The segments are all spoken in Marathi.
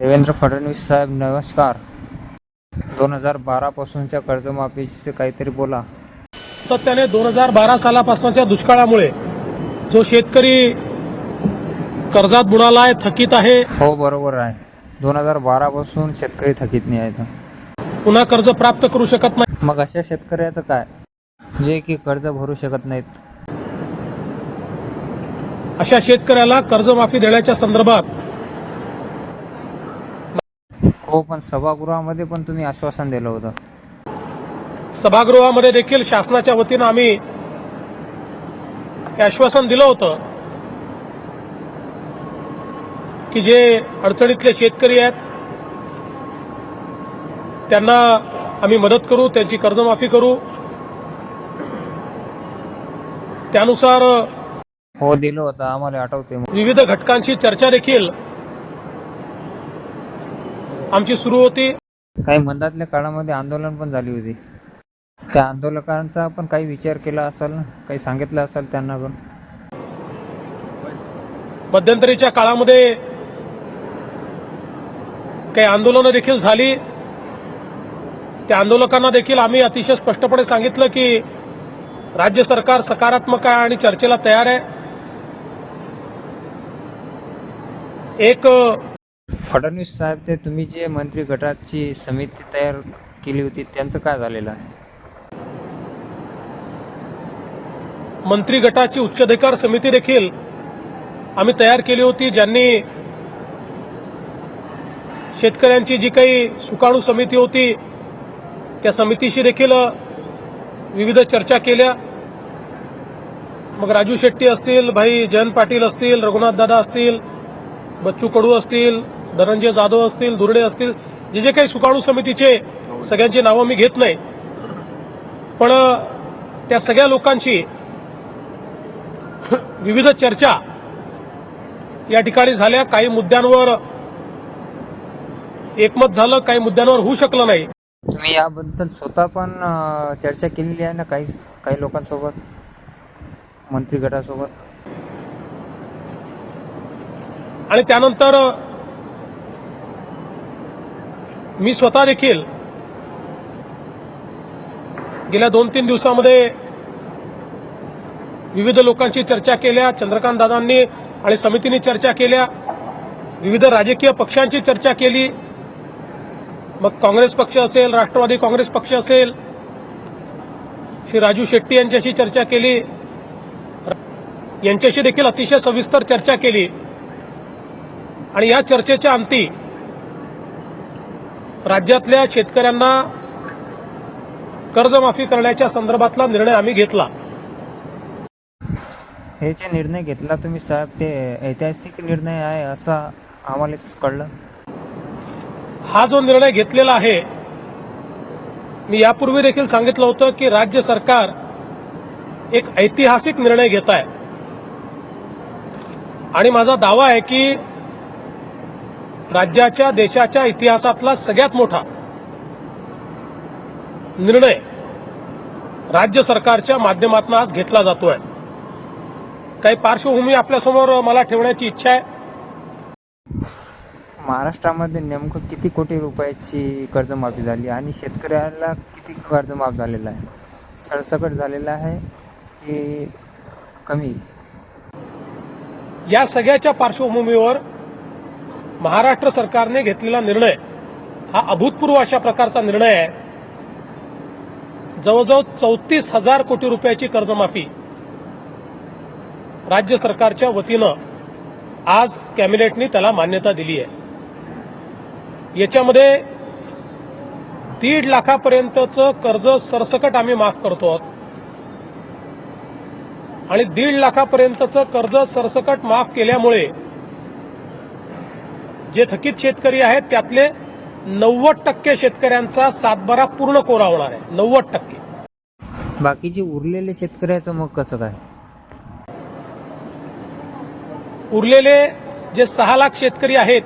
देवेंद्र फडणवीस साहेब नमस्कार. दोन हजार बारापासूनच्या कर्जमाफीचे काहीतरी बोला. सातत्याने दोन हजार बारा सालापासूनच्या दुष्काळामुळे जो शेतकरी कर्जात बुडाला आहे थकीत आहे. हो बरोबर आहे. दोन हजार बारापासून शेतकरी थकीत नाही आहेत पुन्हा कर्ज प्राप्त करू शकत नाही. मग अशा शेतकऱ्याचं काय? जे की कर्ज भरू शकत नाहीत. अशा शेतकऱ्याला कर्जमाफी देण्याच्या संदर्भात हो पण सभागृहामध्ये पण तुम्ही आश्वासन दिलं होतं. सभागृहामध्ये देखील शासनाच्या वतीनं आम्ही आश्वासन दिलं होतं की जे अडचणीतले शेतकरी आहेत त्यांना आम्ही मदत करू त्यांची कर्जमाफी करू. त्यानुसार हो दिलं होतं. आम्हाला आठवते विविध घटकांची चर्चा देखील आमची सुरू होती. काही मंदातल्या काळामध्ये आंदोलन पण झाली होती. त्या आंदोलकांचा पण काही विचार केला असेल ना काही सांगितलं असेल त्यांना पण? मध्यंतरीच्या काळामध्ये काही आंदोलनं देखील झाली. त्या आंदोलकांना देखील आम्ही अतिशय स्पष्टपणे सांगितलं की राज्य सरकार सकारात्मक आहे आणि चर्चेला तयार आहे. एक फडणवीस साहेब ते तुम्ही जे मंत्री गटाची समिती तयार केली होती त्यांचं काय झालेलं आहे? मंत्री गटाची उच्चाधिकार समिती देखील आम्ही तयार केली होती ज्यांनी शेतकऱ्यांची जी काही सुकाणू समिती होती त्या समितीशी देखील विविध चर्चा केल्या. मग राजू शेट्टी असतील भाई जयंत पाटील असतील रघुनाथ दादा असतील बच्चू कडू असतील धनंजय जाधव असतील दुर्डे असतील जे जे काही सुकाणू समितीचे सगळ्यांची नावं मी घेत नाही. पण त्या सगळ्या लोकांची विविध चर्चा या ठिकाणी झाल्या. काही मुद्द्यांवर एकमत झालं काही मुद्द्यांवर होऊ शकलं नाही. तुम्ही याबद्दल स्वतः पण चर्चा केलेली आहे ना काही काही लोकांसोबत? मंत्री गटासोबत आणि त्यानंतर मी स्वतः देखील गेल्या दोन तीन दिवसामध्ये विविध लोकांशी चर्चा केल्या चंद्रकांत दादांनी आणि समितीने चर्चा केल्या विविध राजकीय पक्षांची चर्चा केली. मग काँग्रेस पक्ष असेल राष्ट्रवादी काँग्रेस पक्ष असेल श्री राजू शेट्टी यांच्याशी चर्चा केली. यांच्याशी देखील अतिशय सविस्तर चर्चा केली. आणि या चर्चेच्या अंती राज्यातल्या शेतकऱ्यांना कर्जमाफी करण्याच्या संदर्भातला निर्णय आम्ही घेतला. हे जे निर्णय घेतला तुम्ही साहेब ते ऐतिहासिक निर्णय आहे असं आम्हाला कळलं. हा जो निर्णय घेतलेला आहे मी यापूर्वी देखील सांगितलं होतं की राज्य सरकार एक ऐतिहासिक निर्णय घेत आहे. आणि माझा दावा आहे की राज्याच्या देशाच्या इतिहासातला सगळ्यात मोठा निर्णय राज्य सरकारच्या माध्यमातून आज घेतला जातोय. काही पार्श्वभूमी आपल्यासमोर मला ठेवण्याची इच्छा आहे. महाराष्ट्रामध्ये नेमकं किती कोटी रुपयाची कर्जमाफी झाली आणि शेतकऱ्याला किती कर्जमाफ झालेलं आहे? सरसकट झालेलं आहे की कमी? या सगळ्याच्या पार्श्वभूमीवर महाराष्ट्र सरकारने घेतलेला निर्णय हा अभूतपूर्व अशा प्रकारचा निर्णय आहे. जवळजवळ चौतीस हजार कोटी रुपयाची कर्जमाफी राज्य सरकारच्या वतीनं आज कॅबिनेटनी त्याला मान्यता दिली आहे याच्यामध्ये दीड लाखापर्यंतचं कर्ज सरसकट आम्ही माफ करतो आहोत. आणि दीड लाखापर्यंतचं कर्ज सरसकट माफ केल्यामुळे जे थकीत शेतकरी आहेत त्यातले नव्वद टक्के शेतकऱ्यांचा सातबारा पूर्ण कोरा होणार आहे. नव्वद टक्के. बाकीचे उरलेले शेतकऱ्याचं मग कसं काय? उरलेले जे सहा लाख शेतकरी आहेत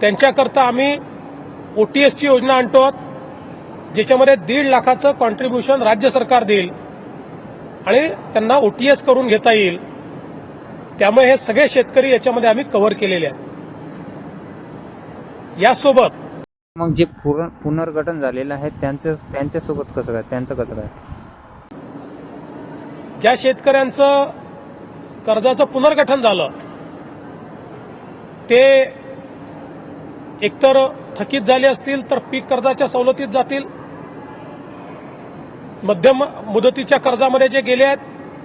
त्यांच्याकरता आम्ही ओटीएसची योजना आणतो आहोत, ज्याच्यामध्ये दीड लाखाचं कॉन्ट्रीब्युशन राज्य सरकार देईल आणि त्यांना ओटीएस करून घेता येईल. त्यामुळे हे सगळे शेतकरी याच्यामध्ये आम्ही कव्हर केलेले आहेत. यासोबत मग जे पुनर्गठन झालेलं आहे त्यांचं त्यांच्यासोबत कसं काय त्यांचं कसं काय? ज्या शेतकऱ्यांचं कर्जाचं पुनर्गठन झालं ते एकतर थकीत झाले असतील तर पीक कर्जाच्या सवलतीत जातील. मध्यम मुदतीच्या कर्जामध्ये जे गेले आहेत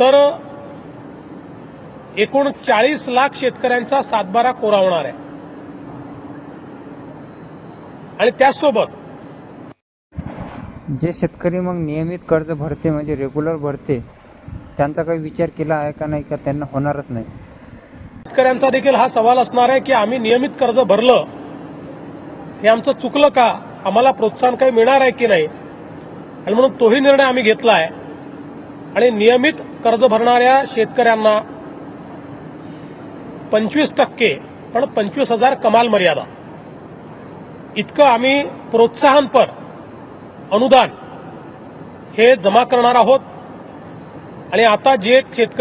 तर एकूण चाळीस लाख शेतकऱ्यांचा सातबारा कोरा होणार आहे. आणि त्याचसोबत जे शेतकरी मग नियमित कर्ज भरते म्हणजे रेग्युलर भरते त्यांचा काही विचार केला आहे का नाही का त्यांना होणारच नाही. शेतकऱ्यांचा देखील हा सवाल असणार आहे की आम्ही नियमित कर्ज भरलं हे आमचं चुकलं का? आम्हाला प्रोत्साहन काही मिळणार आहे की नाही? आणि म्हणून तोही निर्णय आम्ही घेतला आहे. आणि नियमित कर्ज भरणाऱ्या शेतकऱ्यांना पंचवीस टक्के पण पंचवीस हजार कमाल मर्यादा. इतकं आम्ही प्रोत्साहनपर अनुदान हे जमा करणार आहोत. आणि आता जे शेतकरी